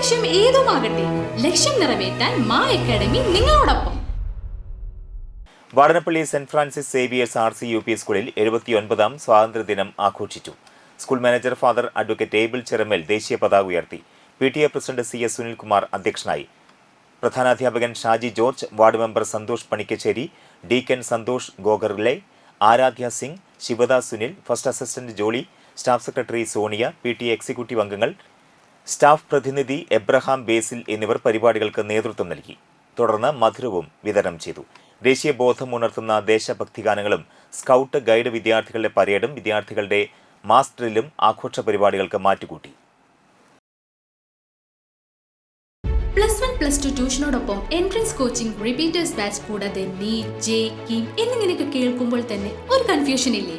ലക്ഷ്യം ഏതുമാകട്ടെ ലക്ഷ്യം നിറവേറ്റാൻ മാ അക്കാഡമി നിങ്ങളോടൊപ്പം. Vadanappally saint Francis Xavier's R C U P സ്കൂളിൽ എഴുപത്തിയൊൻപതാം സ്വാതന്ത്ര്യദിനം ആഘോഷിച്ചു. സ്കൂൾ മാനേജർ ഫാദർ അഡ്വക്കേറ്റ് ടേബിൾ ചെറമേൽ ദേശീയ പതാക ഉയർത്തി. P T A president C S Sunilkumar അധ്യക്ഷനായി. പ്രധാനാധ്യാപകൻ Shaji George ward member Santhosh Panikkassery deacon Santhosh ഗോഗർലെ Aaradhya Singh Sivadas Sunil first assistant Jolly staff secretary Sonia P T executive അംഗങ്ങൾ staff പ്രതിനിധി Abraham Basil എന്നിവർ പരിപാടികൾക്ക് നേതൃത്വം നൽകി. തുടർന്ന് മധുരവും വിതരണം ചെയ്തു. ദേശീയ ബോധം ഉണർത്തുന്ന ദേശഭക്തി ഗാനങ്ങളും സ്കൗട്ട് ഗൈഡ് വിദ്യാർത്ഥികളുടെ പരേഡും വിദ്യാർത്ഥികളുടെ മാസ് ഡ്രില്ലും ആഘോഷ പരിപാടികൾക്ക് മാറ്റുകൂട്ടി. പ്ലസ് വൺ പ്ലസ് ടു ട്യൂഷനോടൊപ്പം എൻട്രൻസ് കോച്ചിംഗ് റിപ്പീറ്റേഴ്സ് ബാച്ച് കൂടാതെ നീറ്റ് ജെ കിം എന്നിങ്ങനെയൊക്കെ കേൾക്കുമ്പോൾ തന്നെ ഒരു കൺഫ്യൂഷൻ ഇല്ലേ